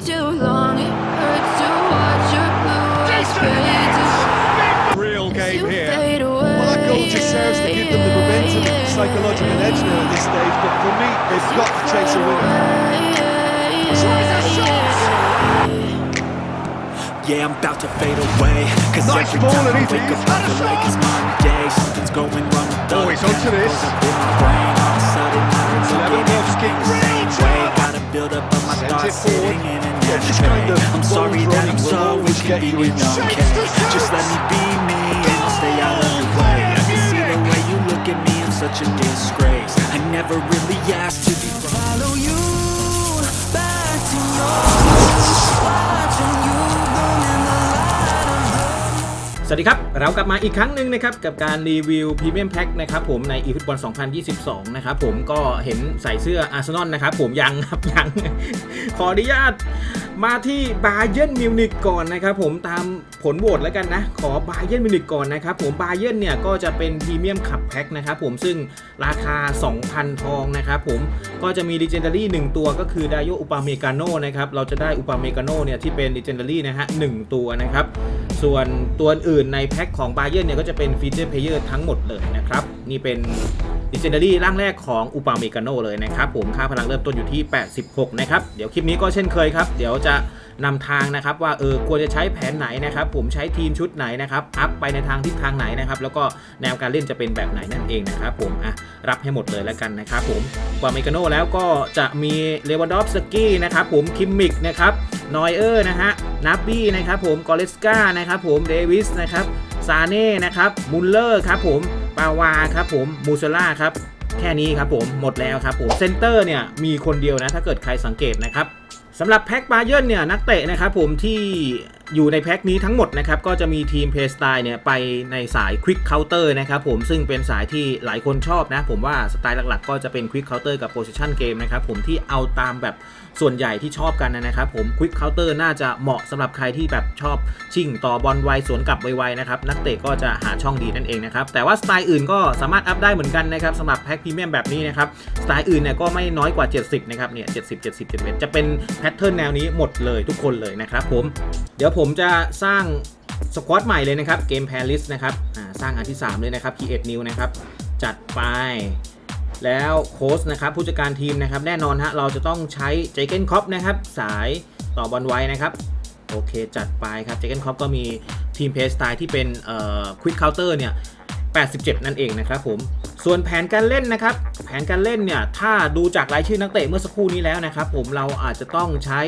too long. It hurts to watch your blue eyes fade to Real game here. fade deserves to give them the momentum, psychological edge now at this stage, but for me, they've got to chase a winner. Yeah, I'm about to fade away. Cause Nice every ball, time I and he wake thinks, up, I feel like it's Monday. Something's going wrong with the Oh, he's onto this. Lewandowski. build up. I'm sorry that I'm so inconvenient, okay? Just let me be me and I'll stay out of your way. I can see the way you look at me, I'm such a disgrace. I never really asked to be follow สวัสดีครับ เรากลับมาอีกครั้งหนึ่งนะครับ กับการรีวิวพรีเมียมแพ็คนะครับผมในอีฟุตบอล2022 นะครับผมก็เห็นใส่เสื้ออาร์เซนอลนะครับผมยังครับยัง ขออนุญาต มาที่บาเยนมิวนิกก่อนนะครับผมตามผลโหวตแล้วกันนะ ขอบาเยนมิวนิกก่อนนะครับผมบาเย r n เนี่ยก็จะเป็นพรีเมียมขับแพ็คนะครับผมซึ่งราคา 2,000 ทองนะครับผมก็จะมี Legendary 1ตัวก็คือไดโยอุปาเมกาโนนะครับเราจะได้อุปาเมกาโนเนี่ยที่เป็น Legendary นะฮะหนึ่งตัวนะครับส่วนตัวอื่นในแพ็คของบาเย r n เนี่ยก็จะเป็นฟีเจอร์เพลเยอร์ทั้งหมดเลยนะครับนี่เป็น Legendary ร่างแรกของอุปาเมกาโนเลยนะครับผมค่าพลังเริ่มต้นอยู่ที่ 86 นะครับ เดี๋ยวคลิปนี้ก็เช่นเคยครับ เดี๋ยวจะนำทางนะครับว่าเออควรจะใช้แผนไหนนะครับ ผมใช้ทีมชุดไหนนะครับ อัพไปในทางทิศทางไหนนะครับ แล้วก็แนวการเล่นจะเป็นแบบไหนนั่นเองนะครับผมอะรับให้หมดเลยแล้วกันนะครับผมอุปาเมกาโนแล้วก็จะมีเลวานดอฟสกี้นะครับผมคิมมิกนะครับนอยเออร์นะฮะนับบี้นะครับผมกอเลสกานะครับผมเดวิสนะครับซาเน่นะครับมุลเลอร์ครับผม ปาวาครับผมมูซล่าครับแค่นี้ครับผมหมดแล้วครับผมเซนเตอร์เนี่ยมีคนเดียวนะถ้าเกิดใครสังเกตนะครับสำหรับแพ็คบาเย r n เนี่ยนักเตะนะครับผมที่อยู่ในแพ็คนี้ทั้งหมดนะครับก็จะมีทีมเพย์สไตล์เนี่ยไปในสายควิกเคาน์เตอร์นะครับผมซึ่งเป็นสายที่หลายคนชอบนะ ผมว่าสไตล์หลักๆ ก็จะเป็นควิกเคาน์เตอร์กับโพซิชันเกมนะครับผมที่เอาตามแบบ ส่วนใหญ่ที่ชอบกันนะครับผมควิกเคาน์เตอร์น่าจะเหมาะสำหรับใครที่แบบชอบชิ่งต่อบอลไวสวนกลับไวๆนะครับนักเตะก็จะหาช่องดีนั่นเองนะครับแต่ว่าสไตล์อื่นก็สามารถอัพได้เหมือนกันนะครับสำหรับแพ็คพรีเมียมแบบนี้นะครับสไตล์อื่นเนี่ยก็ไม่น้อยกว่า 70นะครับเนี่ย70 70 71จะเป็นแพทเทิร์นแนวนี้หมดเลยทุกคนเลยนะครับผมเดี๋ยวผมจะสร้างสควอตใหม่เลยนะครับเกมแพลิสนะครับสร้างอันที่ 3 เลยนะครับ Create New นะครับจัดไป แล้วโค้ชนะครับผู้จัดการทีมนะครับแน่นอนฮะเราจะต้องใช้เจเกนคอปนะครับสายต่อบอลไว้นะครับโอเคจัดไปครับเจเกนคอปก็มีทีมเพสไตล์ที่เป็นเอ่อควิกเคาน์เตอร์เนี่ย87 นั่นเองนะครับผมส่วนแผนการเล่นนะครับ แผนการเล่นเนี่ย ถ้าดูจากรายชื่อนักเตะเมื่อสักครู่นี้แล้วนะครับ ผมเราอาจจะต้องใช้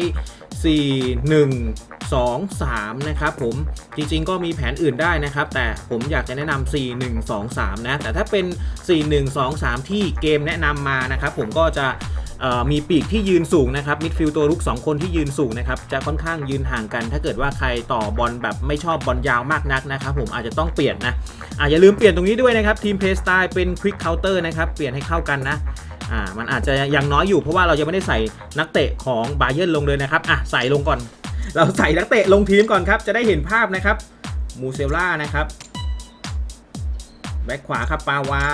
4 1 2 3 นะครับผมจริงๆก็มีแผนอื่นได้นะครับ แต่ผมอยากจะแนะนำ4 1 2 3 นะ แต่ถ้าเป็น 4 1 2 3 ที่เกมแนะนำมานะครับผมก็จะมีปีกที่ยืนสูงนะครับมิดฟิลด์ตัวรุก 2 คนที่ยืนสูงนะครับจะค่อนข้างยืนห่างกัน ถ้าเกิดว่าใครต่อบอลแบบไม่ชอบบอลยาวมากนักนะครับผมอาจจะต้องเปลี่ยนนะอะอย่าลืมเปลี่ยนตรงนี้ด้วยนะครับทีมเพย์สไตล์เป็นควิกเคาน์เตอร์นะครับเปลี่ยนให้เข้ากันนะ อ่ามันอาจจะยังน้อยอยู่เพราะว่าเรายังไม่ได้ใส่นักเตะของบาเย r n ลงเลยนะครับอะใส่ลงก่อน เราใส่นักเตะลงทีมก่อนครับ จะได้เห็นภาพนะครับมูเซลล่านะครับแบ็คขวาครับปาวา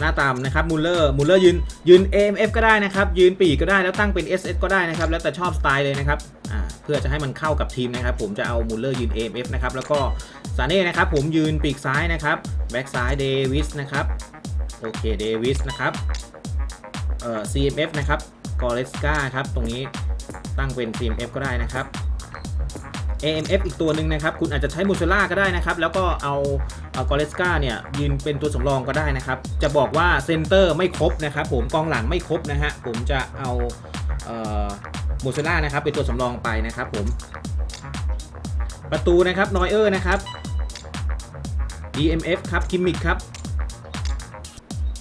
หน้าตามนะครับมูลเลอร์มูลเลอร์ยืนยืน AMF ก็ได้นะครับ ยืนปีกก็ได้แล้วตั้งเป็น SS ก็ได้นะครับ แล้วแต่ชอบสไตล์เลยนะครับอ่าเพื่อจะให้มันเข้ากับทีมนะครับ ผมจะเอามูลเลอร์ยืน AMF นะครับแล้วก็ซาเน่นะครับผมยืนปีกซ้ายนะครับแบ็คซ้ายเดวิสนะครับ โอเคเดวิสนะครับเอ่อ CMF นะครับกอเรสกาครับ ตรงนี้ตั้งเป็น CMF ก็ได้นะครับ AMF อีกตัวหนึ่งนะครับ คุณอาจจะใช้มูเซล่าก็ได้นะครับ แล้วก็เอาเอากอเรสกาเนี่ยยืนเป็นตัวสำรองก็ได้นะครับ จะบอกว่าเซนเตอร์ไม่ครบนะครับ ผมกองหลังไม่ครบนะฮะ ผมจะเอาเอ่อมูเซล่านะครับเป็นตัวสำรองไปนะครับผม ประตูนะครับนอยเออร์นะครับ DMF ครับคิมมิกครับ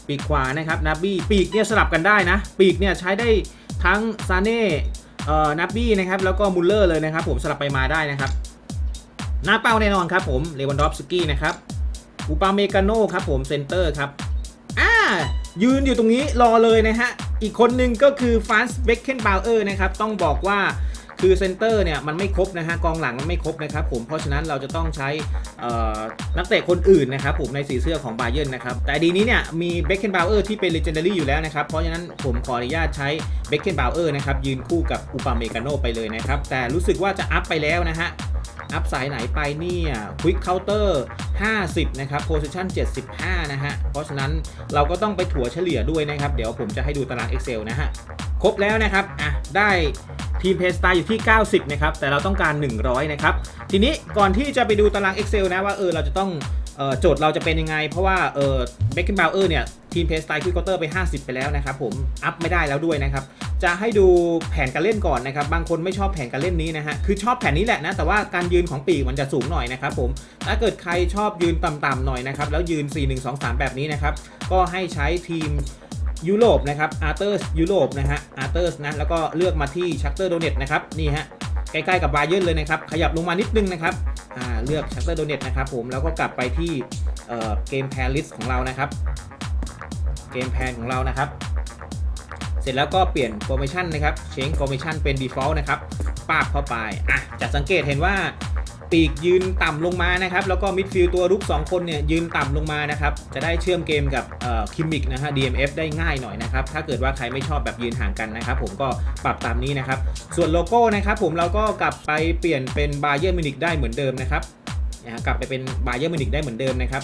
ปีกขวานะครับนับบี้ปีกเนี่ยสลับกันได้นะ ปีกเนี่ยใช้ได้ทั้งซาเน่เอ่อนับบี้นะครับแล้วก็มุลเลอร์เลยนะครับผมสลับไปมาได้นะครับหน้าเป้าแน่นอนครับผมเลวันดอฟสกี้นะครับอุปาเมกาโนครับผมเซนเตอร์ครับอ่ายืนอยู่ตรงนี้รอเลยนะฮะอีกคนหนึ่งก็คือฟานส์เบคเคนบาวเออร์นะครับต้องบอกว่า คือเซนเตอร์เนี่ยมันไม่ครบนะฮะกองหลังมันไม่ครบนะครับผมเพราะฉะนั้นเราจะต้องใช้นักเตะคนอื่นนะครับผมในสีเสื้อของบาเยิร์นนะครับแต่ดีนี้เนี่ยมีเบคเคนบาวเออร์ที่เป็นเลเจนดารี่อยู่แล้วนะครับเพราะฉะนั้นผมขออนุญาตใช้เบคเคนบาวเออร์นะครับยืนคู่กับอุปาเมกาโนไปเลยนะครับแต่รู้สึกว่าจะอัพไปแล้วนะฮะอัพสายไหนไปเนี่ยควิกเคาน์เตอร์50 นะครับ position 75 นะฮะ เพราะฉะนั้นเราก็ต้องไปถั่วเฉลี่ยด้วยนะครับ เดี๋ยวผมจะให้ดูตาราง Excel นะฮะ ครบแล้วนะครับ อะ ได้ ทีมเพสตาอยู่ที่ 90 นะครับ แต่เราต้องการ 100 นะครับ ทีนี้ก่อนที่จะไปดูตาราง Excel นะว่าเออเราจะต้องโจทย์เราจะเป็นยังไง เพราะว่าเออเบคเกนบาวเออร์เนี่ยทีมเพสไตล์ควิกเคาน์เตอร์ไป 50 ไปแล้วนะครับผมอัพไม่ได้แล้วด้วยนะครับ จะให้ดูแผนการเล่นก่อนนะครับ บางคนไม่ชอบแผนการเล่นนี้นะฮะคือชอบแผนนี้แหละนะแต่ว่าการยืนของปีกมันจะสูงหน่อยนะครับผมถ้าเกิดใครชอบยืนต่ำๆหน่อยนะครับแล้วยืน 4 1 2 3 แบบนี้นะครับก็ให้ใช้ทีม ยุโรปนะครับอาร์เตอร์สยุโรปนะฮะอาร์เตอร์สนะแล้วก็เลือกมาที่ชักเตอร์โดเนตนะครับนี่ฮะใกล้ๆกับบาเยิร์เลยนะครับ ขยับลงมานิดนึงนะครับอ่าเลือกชักเตอร์โดเนตนะครับผมแล้วก็กลับไปที่เอ่อเกมแพนลิสของเรานะครับเกมแพนของเรานะครับ เสร็จแล้วก็เปลี่ยน formation นะครับ change formation เป็น default นะครับปาบเข้าไปอะจะสังเกตเห็นว่า ปีกยืนต่ำลงมานะครับ แล้วก็มิดฟิลด์ตัวรุก 2 คนเนี่ยยืนต่ำลงมานะครับ จะได้เชื่อมเกมกับคิมมิกนะฮะ DMF ได้ง่ายหน่อยนะครับ ถ้าเกิดว่าใครไม่ชอบแบบยืนห่างกันนะครับ ผมก็ปรับตามนี้นะครับ ส่วนโลโก้นะครับ ผมเราก็กลับไปเปลี่ยนเป็นบาเยอร์มินิกได้เหมือนเดิมนะครับนะฮะกลับไปเป็นบาเยอร์มินิกได้เหมือนเดิมนะครับ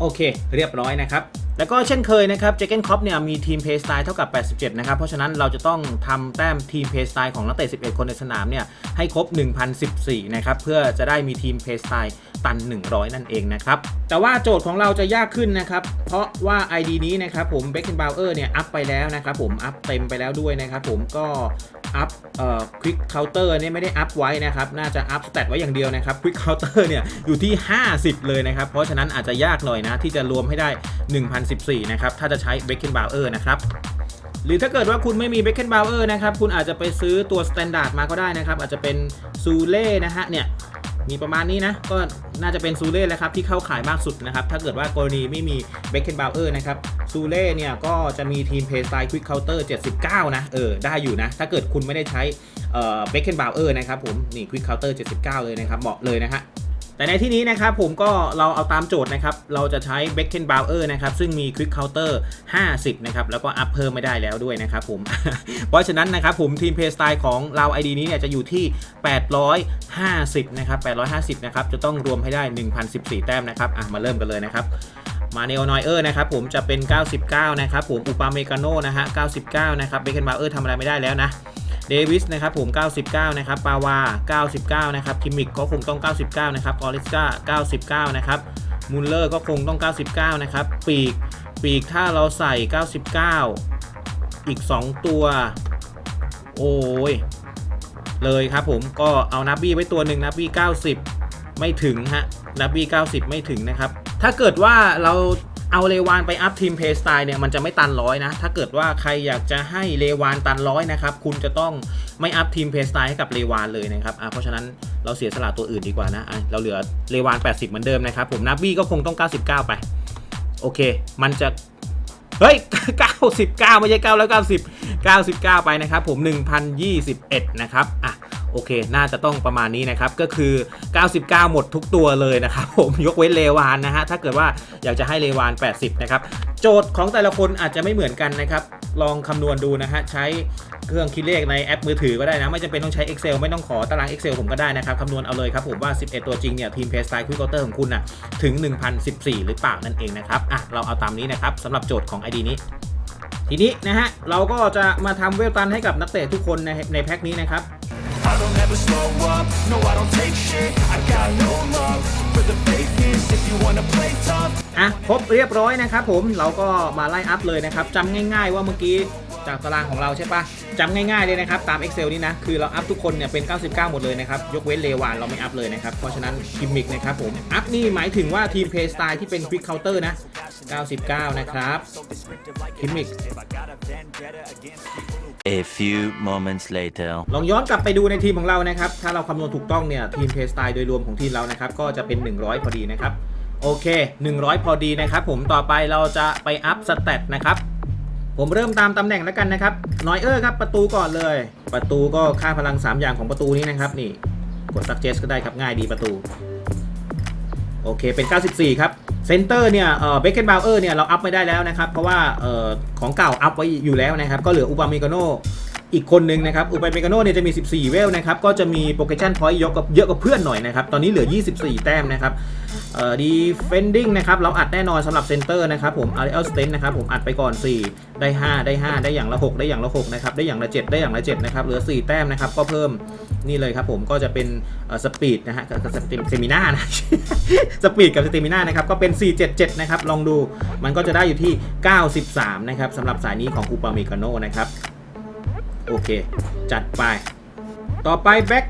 โอเค เรียบร้อยนะครับ แล้วก็เช่นเคยนะครับเจเกนคอปเนี่ยมีทีมเพย์สไตล์เท่ากับ 87 นะครับ เพราะฉะนั้นเราจะต้องทำแต้มทีมเพย์สไตล์ของนักเตะ 11 คนในสนามเนี่ยให้ครบ 1,014 นะครับ เพื่อจะได้มีทีมเพย์สไตล์ตัน 100 นั่นเองนะครับ แต่ว่าโจทย์ของเราจะยากขึ้นนะครับ เพราะว่า ID นี้นะครับผมเบคเกนบาวเออร์เนี่ยอัพไปแล้วนะครับผมอัพเต็มไปแล้วด้วยนะครับผมก็อัพเอ่อควิกเคาน์เตอร์เนี่ยไม่ได้อัพไว้นะครับ น่าจะอัพสเตตไว้อย่างเดียวนะครับควิกเคาน์เตอร์เนี่ยอยู่ที่ 50 เลยนะครับ เพราะฉะนั้นอาจจะยากหน่อยนะ ที่จะรวมให้ได้ 1,014 นะครับ ถ้าจะใช้เบคเคนบาวเออร์นะครับหรือถ้าเกิดว่าคุณไม่มีเบคเคนบาวเออร์นะครับ คุณอาจจะไปซื้อตัวสแตนดาร์ดมาก็ได้นะครับ อาจจะเป็นซูเล่นะฮะเนี่ย มีประมาณนี้นะ ก็น่าจะเป็นซูเล่แหละครับที่เข้าขายมากสุดนะครับ ถ้าเกิดว่ากรณีไม่มีเบคเคนบาวเออร์นะครับซูเล่เนี่ยก็จะมีทีมเพย์สไตล์ควิกเคาน์เตอร์79 นะ เออ ได้อยู่นะ ถ้าเกิดคุณไม่ได้ใช้เอ่อเบคเคนบาวเออร์นะครับผม นี่ควิกเคาน์เตอร์79 เลยนะครับ เหมาะเลยนะฮะ แต่ในที่นี้นะครับผมก็เราเอาตามโจทย์นะครับ เราจะใช้ b e c k e n b a u e r นะครับ ซึ่งมี Quick Counter 50 นะครับ แล้วก็อัพเพิ่มไม่ได้แล้วด้วยนะครับผม เพราะฉะนั้นนะครับผมทีมเพย์สไตล์ของเรา ID นี้เนี่ยจะอยู่ที่ 850 นะครับ 850 นะครับ จะต้องรวมให้ได้ 1,014 แต้มนะครับอะมาเริ่มกันเลยนะครับมาเนโอนอยเออร์นะครับผมจะเป็น 99 นะครับผมอุปาเมกาโนนะฮะ 99 นะครับเบคเกนบาเออร์ทำอะไรไม่ได้แล้วนะ เดวิสนะครับผม 99 นะครับ ปาวา 99 นะครับ คิมมิกก็คงต้อง 99 นะครับ ออริสกา99 นะครับ มูลเลอร์ก็คงต้อง 99 นะครับ ปีก ปีกถ้าเราใส่ 99 อีก 2 ตัว โอ้ย เลยครับผม ก็เอานับบี้ไว้ตัวหนึ่งนับบี้ 90 ไม่ถึงฮะ นับบี้ 90 ไม่ถึงนะครับ ถ้าเกิดว่าเรา เอาเลวานไปอัพทีมเพย์สไตล์เนี่ยมันจะไม่ตันร้อยนะ ถ้าเกิดว่าใครอยากจะให้เลวานตันร้อยนะครับ คุณจะต้องไม่อัพทีมเพย์สไตล์ให้กับเลวานเลยนะครับเพราะฉะนั้นเราเสียสละตัวอื่นดีกว่านะะเราเหลือเลวาน 80 เหมือนเดิมนะครับ ผมนับบี้ก็คงต้อง 99 ไป โอเค มันจะ เฮ้ย 99 ไม่ใช่9แล้ว90 99 ไปนะครับผม 1021 นะครับอะ โอเค น่าจะต้องประมาณนี้นะครับ ก็คือ 99 หมดทุกตัวเลยนะครับผมยกเว้นเลวานนะฮะ ถ้าเกิดว่าอยากจะให้เลวาน 80 นะครับ โจทย์ของแต่ละคนอาจจะไม่เหมือนกันนะครับ ลองคำนวณดูนะฮะ ใช้เครื่องคิดเลขในแอปมือถือก็ได้นะ ไม่จำเป็นต้องใช้ Excel ไม่ต้องขอตาราง Excel ผมก็ได้นะครับคำนวณเอาเลยครับผมว่า 11 ตัวจริงเนี่ยทีมเพสไตล์ควิกเตอร์ของคุณน่ะถึง 1014 หรือเปล่านั่นเองนะครับอะเราเอาตามนี้นะครับสำหรับโจทย์ของ ID นี้ทีนี้นะฮะเราก็จะมาทำเวลตันให้กับนักเตะทุกคนในในแพ็คนี้นะครับ don't ever slow up, no I don't take shit I got no love for the fakeness If you wanna play tough อะครบเรียบร้อยนะครับผมเราก็มาไล่อัพเลยนะครับจำง่ายๆว่าเมื่อกี้ จากตารางของเราใช่ปะจำง่ายๆเลยนะครับ ตาม Excel นี่นะ คือเราอัพทุกคนเนี่ยเป็น 99 หมดเลยนะครับ ยกเว้นเลวานเราไม่อัพเลยนะครับ เพราะฉะนั้นกิมมิกนะครับผม อัพนี่หมายถึงว่าทีมเพย์สไตล์ที่เป็น Quick Counter นะ 99 นะครับกิมมิก A few moments later. ลองย้อนกลับไปดูในทีมของเรานะครับ ถ้าเราคำนวณถูกต้องเนี่ยทีมเพย์สไตล์โดยรวมของทีมเรานะครับก็จะเป็น 100 พอดีนะครับ โอเค 100 พอดีนะครับผมต่อไปเราจะไปอัพสเตตนะครับ ผมเริ่มตามตำแหน่งแล้วกันนะครับนอยเออร์ครับประตูก่อนเลย ประตูก็ค่าพลัง 3 อย่างของประตูนี้นะครับนี่กดซักเจสก็ได้ครับง่ายดีประตู โอเคเป็น 94 ครับเซนเตอร์เนี่ยเอ่อเบคเกนบาวเออร์เนี่ยเราอัพไม่ได้แล้วนะครับ เพราะว่าเอ่อของเก่าอัพไว้อยู่แล้วนะครับ ก็เหลืออุบามิโกโน อีกคนนึงนะครับอุปาเมกาโนเนี่ยจะมี 14 เวลนะครับ ก็จะมีโปรเกชันพอยต์เยอะกับเยอะกว่าเพื่อนหน่อยนะครับ ตอนนี้เหลือ 24 แต้มนะครับเอ่อดีเฟนดิ้งนะครับ เราอัดแน่นอนสำหรับเซนเตอร์นะครับผมอาริเอลสเตนนะครับผมอัดไปก่อน 4 ได้ 5 ได้ 5 ได้อย่างละ 6 ได้อย่างละ 6 นะครับ ได้อย่างละ 7 ได้อย่างละ 7 นะครับ เหลือ 4 แต้มนะครับ ก็เพิ่มนี่เลยครับผมก็จะเป็นสปีดนะฮะกับสเตมินานะสปีดกับสเตมินานะครับก็เป็น 477 นะครับ ลองดูมันก็จะได้อยู่ที่ 93 นะครับสำหรับสายนี้ของอูปาเมกาโนนะครับ โอเค จัดไป ต่อไปแบ็ก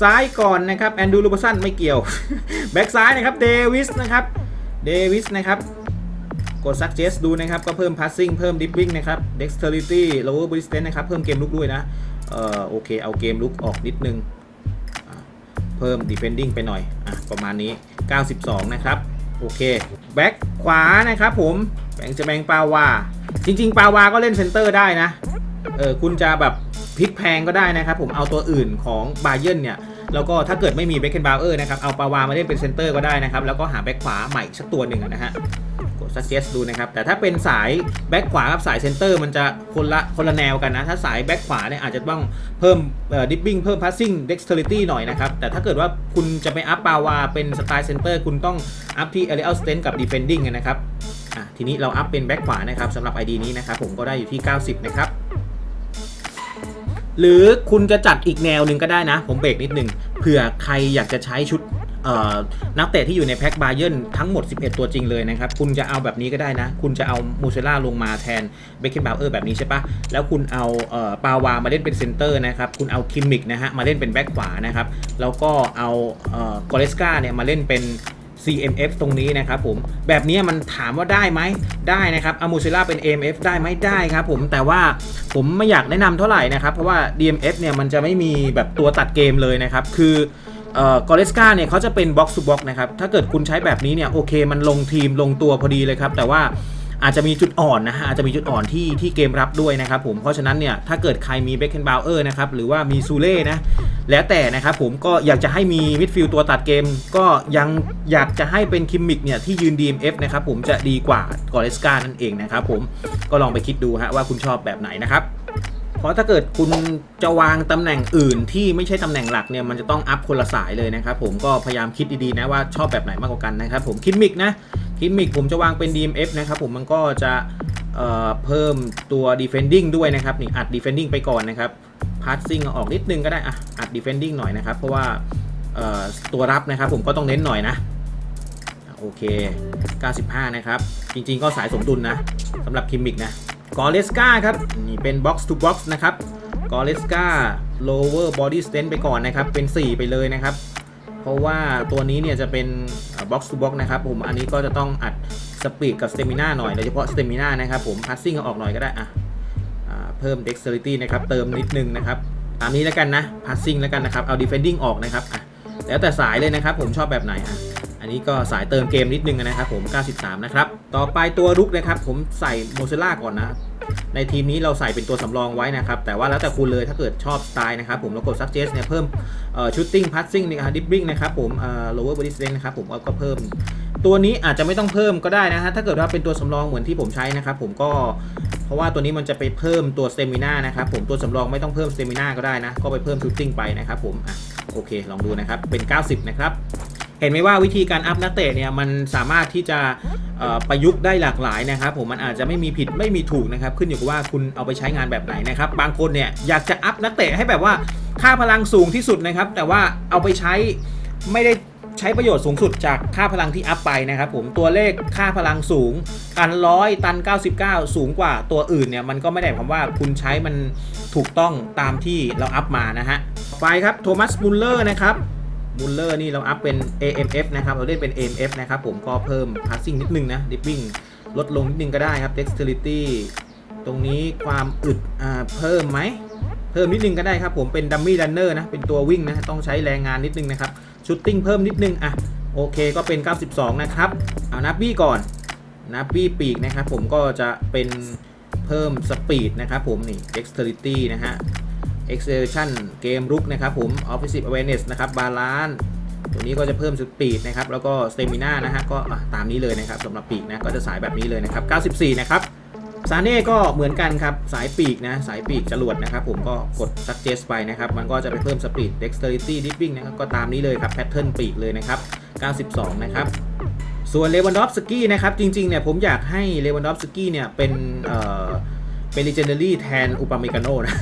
ซ้ายก่อนนะครับแอนดูลูเบสันไม่เกี่ยวแบ็กซ้ายนะครับเดวิสนะครับเดวิสนะครับกด suggest ดูนะครับ ก็เพิ่ม passing เพิ่ม dribbling นะครับ dexterity lower distance นนะครับ เพิ่มเกมลุกด้วยนะ เอ่อโอเค เอาเกมลุกออกนิดนึง เพิ่ม defending ไปหน่อย อะ ประมาณนี้ 92 นะครับ โอเค แบ็คขวานะครับผม แบงจะแบงปาวา จริง ๆ ปาวาก็เล่นเซนเตอร์ได้นะ เออคุณจะแบบพลิกแพงก็ได้นะครับ ผมเอาตัวอื่นของบาเยนเนี่ยแล้วก็ถ้าเกิดไม่มีเบคเคนบาวเออร์นะครับเอาปาวามาเล่นเป็นเซนเตอร์ก็ได้นะครับ แล้วก็หาแบ็คขวาใหม่สักตัวหนึ่งนะฮะกด suggest ดูนะครับ แต่ถ้าเป็นสายแบ็คขวากับสายเซนเตอร์มันจะคนละคนละแนวกันนะ ถ้าสายแบ็คขวาเนี่ยอาจจะต้องเพิ่มดิปปิ้งเพิ่ม passing dexterity หน่อยนะครับ แต่ถ้าเกิดว่าคุณจะไปอัพปาวาเป็นสไตล์เซนเตอร์คุณต้องอัพที่ aerial strength กับ defending นะครับทีนี้เราอัพเป็นแบ็คขวานะครับสำหรับ ID นี้นะครับผมก็ได้อยู่ที่ 90 นะครับ หรือคุณจะจัดอีกแนวหนึ่งก็ได้นะ ผมเบรกนิดนึงเผื่อใครอยากจะใช้ชุดนักเตะที่อยู่ในแพ็คบาเยนทั้งหมด 11 ตัวจริงเลยนะครับ คุณจะเอาแบบนี้ก็ได้นะ คุณจะเอามูเซล่าลงมาแทนเบคเคนบาวเออร์แบบนี้ใช่ปะแล้วคุณเอาเออปาวามาเล่นเป็นเซนเตอร์นะครับ คุณเอาคิมมิกนะฮะมาเล่นเป็นแบ็คขวานะครับ แล้วก็เอากอเลสกาเนี่ยมาเล่นเป็น CMF ตรงนี้นะครับผมแบบนี้มันถามว่าได้ไหมได้นะครับอามูเซล่าเป็น AMF ได้ไหมได้ครับผมแต่ว่าผมไม่อยากแนะนำเท่าไหร่นะครับ เพราะว่า DMF เนี่ยมันจะไม่มีแบบตัวตัดเกมเลยนะครับ คือเอ่อกอเลสกาเนี่ยเขาจะเป็นบ็อกซ์ทูบ็อกนะครับ ถ้าเกิดคุณใช้แบบนี้เนี่ยโอเคมันลงทีมลงตัวพอดีเลยครับ แต่ว่า อาจจะมีจุดอ่อนนะฮะอาจจะมีจุดอ่อนที่ที่เกมรับด้วยนะครับผมเพราะฉะนั้นเนี่ยถ้าเกิดใครมีเบคเคนบาวเออร์นะครับหรือว่ามีซูเล่นะแล้วแต่นะครับผมก็อยากจะให้มีมิดฟิลด์ตัวตัดเกม ก็ยังอยากจะให้เป็นคิมมิกเนี่ยที่ยืน DMF นะครับผมจะดีกว่ากอเลสกานั่นเองนะครับผมก็ลองไปคิดดูฮะว่าคุณชอบแบบไหนนะครับเพราะถ้าเกิดคุณจะวางตำแหน่งอื่นที่ไม่ใช่ตำแหน่งหลักเนี่ยมันจะต้องอัพคนละสายเลยนะครับผมก็พยายามคิดดีๆนะว่าชอบแบบไหนมากกว่ากันนะครับผมคิมมิกนะ คิมมิกผมจะวางเป็น DMF นะครับผมมันก็จะเเพิ่มตัว defending ด้วยนะครับนี่อัด defending ไปก่อนนะครับ passing ออกนิดนึงก็ได้อะอัด defending หน่อยนะครับ เพราะว่าตัวรับนะครับผมก็ต้องเน้นหน่อยนะโอเค 95 นะครับ จริงๆก็สายสมดุลนะสำหรับคิมมิกนะกอเลสกาครับ นี่เป็น box to box นะครับกอเลสกา lower body strength ไปก่อนนะครับ เป็น 4 ไปเลยนะครับ เพราะว่าตัวนี้เนี่ยจะเป็น box to box นะครับผมอันนี้ก็จะต้องอัดสปีดกับสเตมิน่าหน่อยโดยเฉพาะสเตมิน่านะครับผม passing เอาออกหน่อยก็ได้อะอะเพิ่ม dexterity นะครับเติมนิดนึงนะครับตามนี้แล้วกันนะ passing แล้วกันนะครับเอา defending ออกนะครับอะแล้วแต่สายเลยนะครับผมชอบแบบไหนอะ อันนี้ก็สายเติมเกมนิดนึงนะครับผม 93 นะครับ ต่อไปตัวรุกนะครับ ผมใส่โมเซล่าก่อนนะ ในทีมนี้เราใส่เป็นตัวสำรองไว้นะครับ แต่ว่าแล้วแต่คุณเลยถ้าเกิดชอบสไตล์นะครับผมแล้วกด suggest เนี่ยเพิ่มเอ่อ shooting passing นะครับ dribbling นะครับผมเอ่อ lower body strength นะครับผมก็เพิ่มตัวนี้อาจจะไม่ต้องเพิ่มก็ได้นะฮะ ถ้าเกิดว่าเป็นตัวสำรองเหมือนที่ผมใช้นะครับผมก็ เพราะว่าตัวนี้มันจะไปเพิ่มตัว stamina นะครับผม ตัวสำรองไม่ต้องเพิ่ม stamina ก็ได้นะ ก็ไปเพิ่ม shooting ไปนะครับผม อะ โอเค ลองดูนะครับ เป็น 90 นะครับ เห็นไหมว่าวิธีการอัพนักเตะเนี่ยมันสามารถที่จะประยุกต์ได้หลากหลายนะครับผมมันอาจจะไม่มีผิดไม่มีถูกนะครับ ขึ้นอยู่กับว่าคุณเอาไปใช้งานแบบไหนนะครับ บางคนเนี่ยอยากจะอัพนักเตะให้แบบว่าค่าพลังสูงที่สุดนะครับ แต่ว่าเอาไปใช้ไม่ได้ใช้ประโยชน์สูงสุดจากค่าพลังที่อัพไปนะครับผมตัวเลขค่าพลังสูงตันร้อยตัน 99 สูงกว่าตัวอื่นเนี่ยมันก็ไม่ได้ความว่าคุณใช้มันถูกต้องตามที่เราอัพมานะฮะไปครับโทมัสมุลเลอร์นะครับ มูลเลอร์นี่เราอัพเป็น AMF นะครับ เราเล่นเป็น AMF นะครับผมก็เพิ่ม passing นิดนึงนะ dipping ลดลงนิดนึงก็ได้ครับ dexterity ตรงนี้ความอึดอ่าเพิ่มไหม เพิ่มนิดนึงก็ได้ครับผมเป็น dummy runner นะ เป็นตัววิ่งนะ ต้องใช้แรงงานนิดนึงนะครับ shooting เพิ่มนิดนึง อะ โอเคก็เป็น 92 นะครับ เอานับบี้ก่อน นับบี้ปีกนะครับผมก็จะเป็นเพิ่มสปีดนะครับผมนี่ dexterity นะฮะ acceleration เกมรุกนะครับผม offensive awareness นะครับ balance ตัวนี้ก็จะเพิ่มสปีดนะครับ แล้วก็ stamina นะฮะ ก็ตามนี้เลยนะครับสำหรับปีกนะ ก็จะสายแบบนี้เลยนะครับ 94 นะครับซาเน่ก็เหมือนกันครับ สายปีกนะ สายปีกจรวดนะครับ ผมก็กด suggest ไปนะครับ มันก็จะไปเพิ่มสปีด dexterity dipping นะครับ ก็ตามนี้เลยครับ pattern ปีกเลยนะครับ 92 นะครับส่วนเลวันดอฟสกี้นะครับ จริงๆเนี่ยผมอยากให้เลวันดอฟสกี้เนี่ยเป็นเอ่อ เป็น legendary แทนอุปาเมกาโนนะ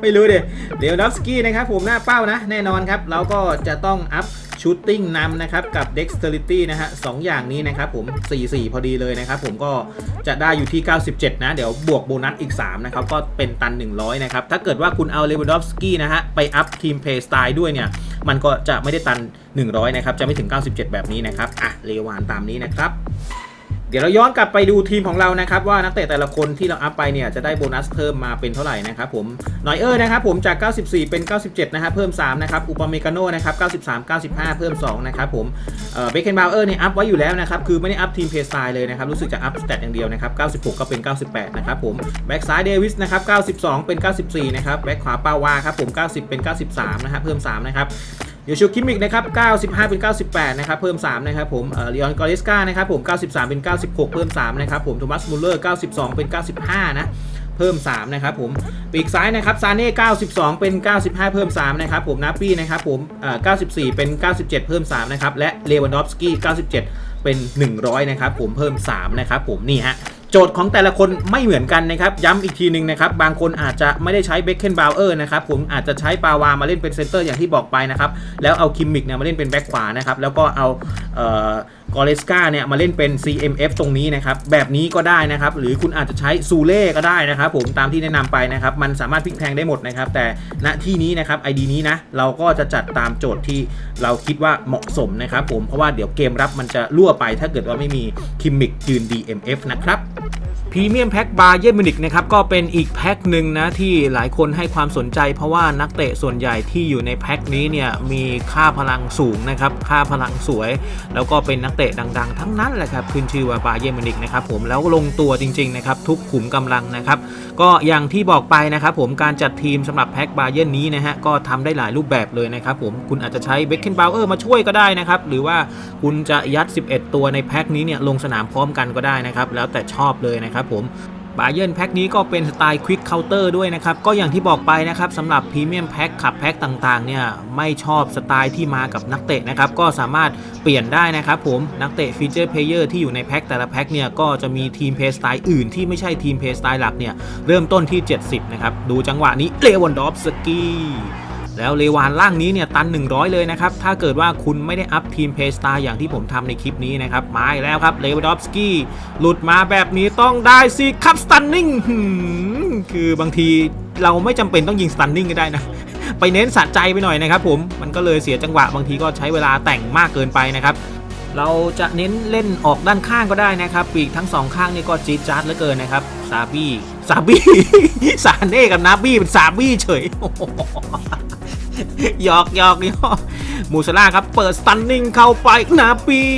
ไม่รู้เดเลวันดอฟสกี้นะครับผมหน้าเป้านะ แน่นอนครับ เราก็จะต้องอัพชูตติ้งนำนะครับ กับ dexterity นะฮะสองอย่างนี้นะครับผม 4-4 พอดีเลยนะครับผมก็จะได้อยู่ที่ 97 นะ เดี๋ยวบวกโบนัสอีก 3 นะครับ ก็เป็นตัน 100 นะครับ ถ้าเกิดว่าคุณเอาเลวดอฟสกี้นะฮะ ไปอัพทีมเพย์สไตล์ด้วยเนี่ย มันก็จะไม่ได้ตัน 100 นะครับ จะไม่ถึง 97 แบบนี้นะครับ อะเลวานตามนี้นะครับ เดี๋ยวเราย้อนกลับไปดูทีมของเรานะครับ ว่านักเตะแต่ละคนที่เราอัพไปเนี่ยจะได้โบนัสเพิ่มมาเป็นเท่าไหร่นะครับผมนอยเออร์นะครับผมจาก 94 เป็น 97 นะฮะเพิ่ม 3 นะครับอุปเมกาโนนะครับ 93 95 เพิ่ม 2 นะครับผมเบคเคนบาวเออร์เนี่ยอัพไว้อยู่แล้วนะครับ คือไม่ได้อัพทีมเพย์สไตล์เลยนะครับ รู้สึกจะอัพสเตตอย่างเดียวนะครับ 96 ก็เป็น 98 นะครับผมแบ็กซ้ายเดวิสนะครับ 92 เป็น 94 นะครับแบ็กขวาปาวาครับผม 90 เป็น 93 นะฮะเพิ่ม 3 นะครับ โยชูคิมิกนะครับ 95 เป็น 98 นะครับ เพิ่ม 3 นะครับผมเอ่อลีออนกอริสกานะครับผม 93 เป็น 96 เพิ่ม 3 นะครับผม โทมัสมูลเลอร์ 92 เป็น 95 นะเพิ่ม 3 นะครับผม ปีกซ้ายนะครับ ซาเน่ 92 เป็น 95 เพิ่ม 3 นะครับผม นาปี้นะครับผมเออ94 เป็น 97 เพิ่ม 3 นะครับ และเลวันดอฟสกี้ 97 เป็น 100 นะครับผม เพิ่ม 3 นะครับผม นี่ฮะ โจทย์ของแต่ละคนไม่เหมือนกันนะครับ ย้ำอีกทีหนึ่งนะครับ บางคนอาจจะไม่ได้ใช้เบคเคนบาวเออร์นะครับผมอาจจะใช้ปาวามาเล่นเป็นเซนเตอร์อย่างที่บอกไปนะครับ แล้วเอาคิมมิกเนี่ยมาเล่นเป็นแบ็คขวานะครับ แล้วก็เอาเอ่อ กอเลสกาเนี่ยมาเล่นเป็น CMF ตรงนี้นะครับ แบบนี้ก็ได้นะครับ หรือคุณอาจจะใช้ซูเล่ก็ได้นะครับ ผมตามที่แนะนำไปนะครับ มันสามารถพลิกแพงได้หมดนะครับ แต่ณที่นี้นะครับ ID นี้นะ เราก็จะจัดตามโจทย์ที่เราคิดว่าเหมาะสมนะครับผมเพราะว่าเดี๋ยวเกมรับมันจะรั่วไป ถ้าเกิดว่าไม่มีคิมมิกยืน DMF นะครับพรีเมียมแพ็คบาเย r n มินิกนะครับก็เป็นอีกแพ็คหนึ่งนะที่หลายคนให้ความสนใจ เพราะว่านักเตะส่วนใหญ่ที่อยู่ในแพ็คนี้เนี่ยมีค่าพลังสูงนะครับค่าพลังสวย แล้วก็เป็นนักเตะดังๆ ทั้งนั้นแหละครับขึ้นชื่อว่าบาเยมินิกนะครับผมแล้วลงตัวจริงๆนะครับทุกขุมกำลังนะครับก็อย่างที่บอกไปนะครับผมการจัดทีมสำหรับแพ็กบาเยนนี้นะฮะก็ทำได้หลายรูปแบบเลยนะครับผมคุณอาจจะใช้เบคเคนบาวเออร์มาช่วยก็ได้นะครับหรือว่าคุณจะยัด 11 ตัวในแพ็กนี้เนี่ยลงสนามพร้อมกันก็ได้นะครับแล้วแต่ชอบเลยนะครับผม บาเย r n แพ็คนี้ก็เป็นสไตล์ควิกเคาน์เตอร์ด้วยนะครับ ก็อย่างที่บอกไปนะครับสำหรับพรีเมียมแพ็คขับแพ็คต่างๆเนี่ยไม่ชอบสไตล์ที่มากับนักเตะนะครับ ก็สามารถเปลี่ยนได้นะครับผมนักเตะฟีเจอร์เพลเยอร์ที่อยู่ในแพ็คแต่ละแพ็คเนี่ยก็จะมีทีมเพย์สไตล์อื่นที่ไม่ใช่ทีมเพย์สไตล์หลักเนี่ยเริ่มต้นที่ 70 นะครับ ดูจังหวะนี้เลวันดอฟสกี้ แล้วเลวานล่างนี้เนี่ยตัน 100 เลยนะครับ ถ้าเกิดว่าคุณไม่ได้อัพทีมเพสตาอย่างที่ผมทำในคลิปนี้นะครับ มาแล้วครับเลวดอฟสกี้หลุดมาแบบนี้ต้องได้สิครับสตันนิ่งคือบางทีเราไม่จำเป็นต้องยิงสตันนิ่งก็ได้นะไปเน้นสะใจไปหน่อยนะครับผมมันก็เลยเสียจังหวะบางทีก็ใช้เวลาแต่งมากเกินไปนะครับเราจะเน้นเล่นออกด้านข้างก็ได้นะครับ ปีกทั้งสองข้างนี่ก็จี๊ดจ๊าดเหลือเกินนะครับซาบี้ซาบี้ซาเน่กับนาบี้เป็นซาบี้เฉย หยอกหยอกหยอกมูซาร่าครับ เปิดสตันนิ่งเข้าไปนาบี้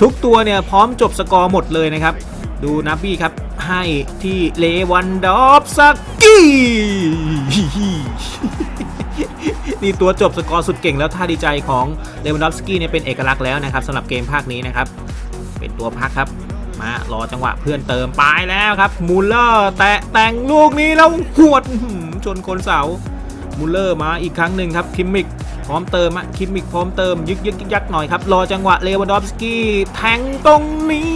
ทุกตัวเนี่ย พร้อมจบสกอร์หมดเลยนะครับ ดูนาบี้ครับ ให้ที่เลวันดอฟสกี้นี่ตัวจบสกอร์สุดเก่งแล้วท่าดีใจของเลวันดอฟสกี้เนี่ยเป็นเอกลักษณ์แล้วนะครับสำหรับเกมภาคนี้นะครับ เป็นตัวพักครับมารอจังหวะเพื่อนเติมไปแล้วครับ มูลเลอร์แตะแต่งลูกนี้แล้วหวดชนคนเสา มูลเลอร์มาอีกครั้งหนึ่งครับคิมมิกพร้อมเติมอะคิมมิกพร้อมเติมยึกยึกยักหน่อยครับ รอจังหวะเลวันดอฟสกี้แทงตรงนี้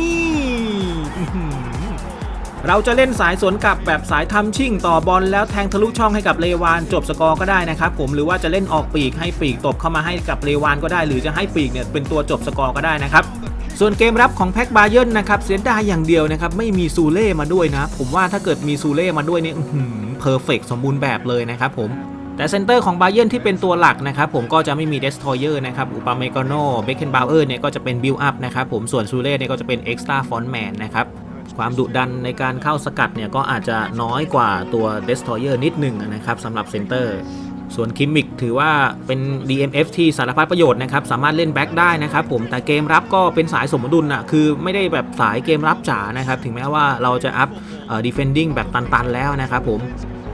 เราจะเล่นสายสวนกลับแบบสายทำชิ่งต่อบอลแล้วแทงทะลุช่องให้กับเลวานจบสกอร์ก็ได้นะครับผมหรือว่าจะเล่นออกปีกให้ปีกตบเข้ามาให้กับเลวานก็ได้ หรือจะให้ปีกเนี่ยเป็นตัวจบสกอร์ก็ได้นะครับส่วนเกมรับของแพ็กบาเย r n นะครับเสียดายอย่างเดียวนะครับไม่มีซูเล่มาด้วยนะ ผมว่าถ้าเกิดมีซูเล่มาด้วยเนี่ยเพอร์เฟกสมบูรณ์แบบเลยนะครับผม แต่เซนเตอร์ของบาเย r n ที่เป็นตัวหลักนะครับผมก็จะไม่มีเดสทอยเออร์นะครับอุปาเมกโนเบคเคนบาวเออร์เนี่ยก็จะเป็นบิลอัพนะครับผมส่วนซูเล่เนี่ยก็จะเป็นเอ็กซ์ตร้าฟอนแมนนะครับความดุดันในการเข้าสกัดเนี่ยก็อาจจะน้อยกว่าตัว Destroyer นิดหนึ่งนะครับสำหรับเซนเตอร์ส่วนคิมมิกถือว่าเป็น DMF ที่สารพัดประโยชน์นะครับ สามารถเล่นแบ็กได้นะครับผมแต่เกมรับก็เป็นสายสมดุลอะคือไม่ได้แบบสายเกมรับจ๋านะครับ ถึงแม้ว่าเราจะอัพ defending แบบตัน ๆ แล้วนะครับผม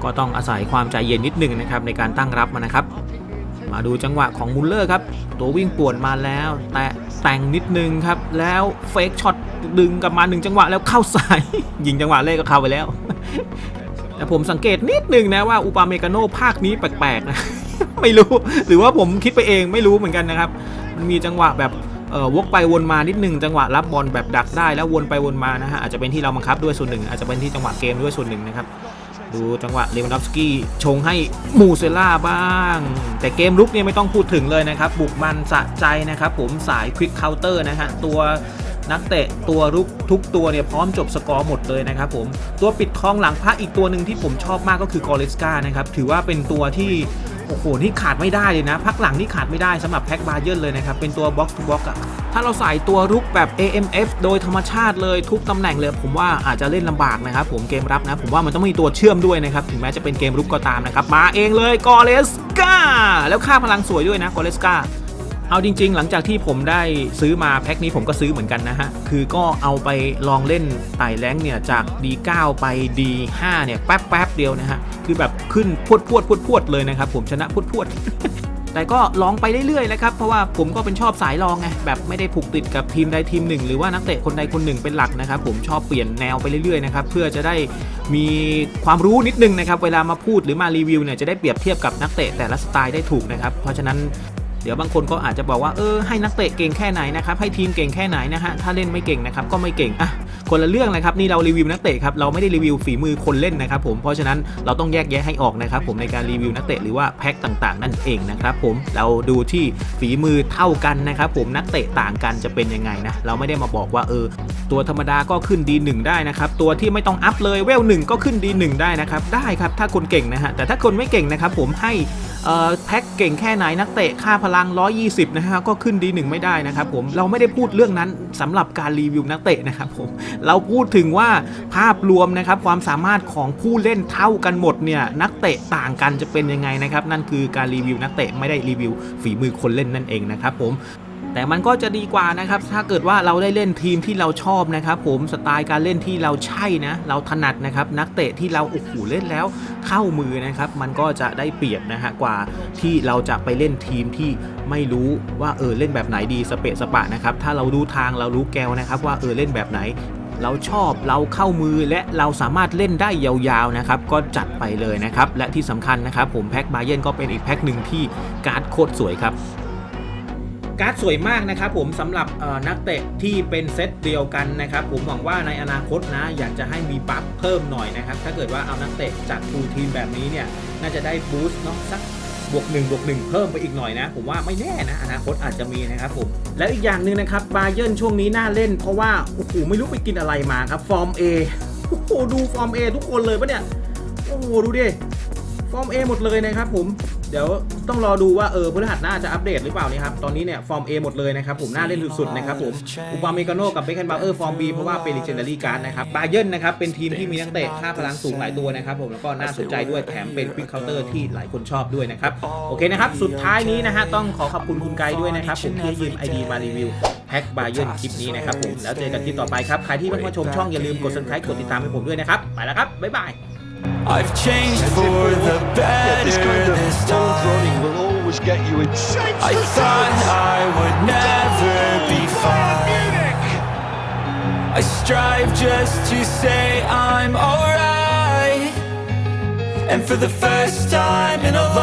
ก็ต้องอาศัยความใจเย็นนิดนึงนะครับในการตั้งรับมันนะครับ มาดูจังหวะของมุลเลอร์ครับ ตัววิ่งป่วนมาแล้ว แต่แต่งนิดนึงครับ แล้วเฟกช็อตดึงกลับมาหนึ่งจังหวะแล้วเข้าสาย ยิงจังหวะแรกก็เข้าไปแล้ว แต่ผมสังเกตนิดนึงนะว่าอุปาเมกาโนภาคนี้แปลกๆนะไม่รู้หรือว่าผมคิดไปเองไม่รู้เหมือนกันนะครับ มันมีจังหวะแบบเอ่อวกไปวนมานิดนึงจังหวะรับบอลแบบดักได้แล้ววนไปวนมานะฮะอาจจะเป็นที่เราบังคับด้วยส่วนหนึ่งอาจจะเป็นที่จังหวะเกมด้วยส่วนหนึ่งนะครับ ดูจังหวะเลวานดอฟสกี้ชงให้มูเซล่าบ้าง แต่เกมลุกเนี่ยไม่ต้องพูดถึงเลยนะครับ บุกมันสะใจนะครับ ผมสายควิกเคาน์เตอร์นะฮะตัวนักเตะตัวรุกทุกตัวเนี่ยพร้อมจบสกอร์หมดเลยนะครับผมตัวปิดคลองหลังพระอีกตัวหนึ่งที่ผมชอบมากก็คือกอริสกานะครับถือว่าเป็นตัวที่ โอ้โห นี่ขาดไม่ได้เลยนะ พักหลังนี่ขาดไม่ได้สำหรับแพ็กบาเยนเลยนะครับ เป็นตัวบล็อกทูบล็อกอะถ้าเราใส่ตัวรุกแบบ AMF โดยธรรมชาติเลยทุกตำแหน่งเลย ผมว่าอาจจะเล่นลำบากนะครับผมเกมรับนะ ผมว่ามันต้องมีตัวเชื่อมด้วยนะครับ ถึงแม้จะเป็นเกมรุกก็ตามนะครับ มาเองเลยกอเลสกาแล้วค่าพลังสวยด้วยนะกอเลสกา เอาจริง ๆ หลังจากที่ผมได้ซื้อมาแพ็คนี้ผมก็ซื้อเหมือนกันนะฮะ คือก็เอาไปลองเล่นไต่แรงเนี่ยจาก D9 ไป D5 เนี่ยแป๊บแป๊บเดียวนะฮะ คือแบบขึ้นพวดพวดพวดพวดเลยนะครับ ผมชนะพวดพวดแต่ก็ลองไปเรื่อยๆนะครับ เพราะว่าผมก็เป็นชอบสายลองไงแบบไม่ได้ผูกติดกับทีมใดทีมหนึ่ง หรือว่านักเตะคนใดคนหนึ่งเป็นหลักนะครับ ผมชอบเปลี่ยนแนวไปเรื่อยๆนะครับเพื่อจะได้มีความรู้นิดนึงนะครับ เวลามาพูดหรือมารีวิวเนี่ยจะได้เปรียบเทียบกับนักเตะแต่ละสไตล์ได้ถูกนะครับ เพราะฉะนั้น เดี๋ยวบางคนก็อาจจะบอกว่าเออให้นักเตะเก่งแค่ไหนนะครับให้ทีมเก่งแค่ไหนนะฮะถ้าเล่นไม่เก่งนะครับก็ไม่เก่งอะคนละเรื่องเลยครับนี่เรารีวิวนักเตะครับเราไม่ได้รีวิวฝีมือคนเล่นนะครับผมเพราะฉะนั้นเราต้องแยกแยะให้ออกนะครับผมในการรีวิวนักเตะหรือว่าแพ็คต่างๆ นั่นเองนะครับผมเราดูที่ฝีมือเท่ากันนะครับผมนักเตะต่างกันจะเป็นยังไงนะเราไม่ได้มาบอกว่าเออตัวธรรมดาก็ขึ้นดีหนึ่งได้นะครับตัวที่ไม่ต้องอัพเลยเวลหนึ่งก็ขึ้นดีหนึ่งได้นะครับได้ครับถ้าคนเก่งนะฮะแต่ถ้าคนไม่เก่งนะครับผมให้ แพ็กเก่งแค่ไหนนักเตะค่าพลัง 120 นะฮะก็ขึ้นดีหนึ่งไม่ได้นะครับผมเราไม่ได้พูดเรื่องนั้นสำหรับการรีวิวนักเตะนะครับผมเราพูดถึงว่าภาพรวมนะครับความสามารถของผู้เล่นเท่ากันหมดเนี่ยนักเตะต่างกันจะเป็นยังไงนะครับนั่นคือการรีวิวนักเตะไม่ได้รีวิวฝีมือคนเล่นนั่นเองนะครับผม แต่มันก็จะดีกว่านะครับ ถ้าเกิดว่าเราได้เล่นทีมที่เราชอบนะครับ ผมสไตล์การเล่นที่เราใช่นะ เราถนัดนะครับ นักเตะที่เราโอ้โหเล่นแล้วเข้ามือนะครับ มันก็จะได้เปรียบนะฮะกว่าที่เราจะไปเล่นทีมที่ไม่รู้ว่าเออเล่นแบบไหนดีสเปะสปะนะครับ ถ้าเรารู้ทางเรารู้แกวนะครับ ว่าเออเล่นแบบไหนเราชอบเราเข้ามือและเราสามารถเล่นได้ยาวๆนะครับก็จัดไปเลยนะครับ และที่สำคัญนะครับ ผมแพ็คบาเยนก็เป็นอีกแพ็คหนึ่งที่การ์ดโคตรสวยครับ การ์ดสวยมากนะครับผมสำหรับนักเตะที่เป็นเซตเดียวกันนะครับผมหวังว่าในอนาคตนะ อยากจะให้มีบัฟเพิ่มหน่อยนะครับ ถ้าเกิดว่าเอานักเตะจากฟูลทีมแบบนี้เนี่ยน่าจะได้บูสต์เนาะสักบวก1บวก1เพิ่มไปอีกหน่อยนะ ผมว่าไม่แน่นะ อนาคตอาจจะมีนะครับผม แล้วอีกอย่างหนึ่งนะครับบาเย r n ช่วงนี้น่าเล่น เพราะว่าโอ้โหไม่รู้ไปกินอะไรมาครับ ฟอร์ม A โอ้โหดูฟอร์ม A ทุกคนเลยปะเนี่ย โอ้โหดูดิ ฟอร์ม A หมดเลยนะครับผม เดี๋ยวต้องรอดูว่าเออพฤหัสหน้าจะอัปเดตหรือเปล่านี่ครับ ตอนนี้เนี่ยฟอร์ม A หมดเลยนะครับผมน่าเล่นสุดๆนะครับผมอุปาเมกาโนกับเบคแคนบาเออร์ฟอร์ม B เพราะว่าเป็นลิเจนดารี่การ์ดนะครับบาเย r n นะครับเป็นทีมที่มีนักเตะค่าพลังสูงหลายตัวนะครับผมแล้วก็น่าสนใจด้วยแถมเป็นควิกเคาน์เตอร์ที่หลายคนชอบด้วยนะครับโอเคนะครับสุดท้ายนี้นะฮะต้องขอขอบคุณคุณไกด์ด้วยนะครับผมที่ยืมไอดีมารีวิวแพ็คบาเย r n คลิปนี้นะครับผมแล้วเจอกันคลิปต่อไปครับใครที่เพิ่งมาชมช่องอย่าลืมกด subscribe กดติดตามให้ผมด้วยนะครับไปแล้วครับบ๊ายบาย I've changed for the Yeah, this kind of this bold running time. will always get you insane. I thought I would never be fine. I strive just to say I'm alright. And for the first time in a long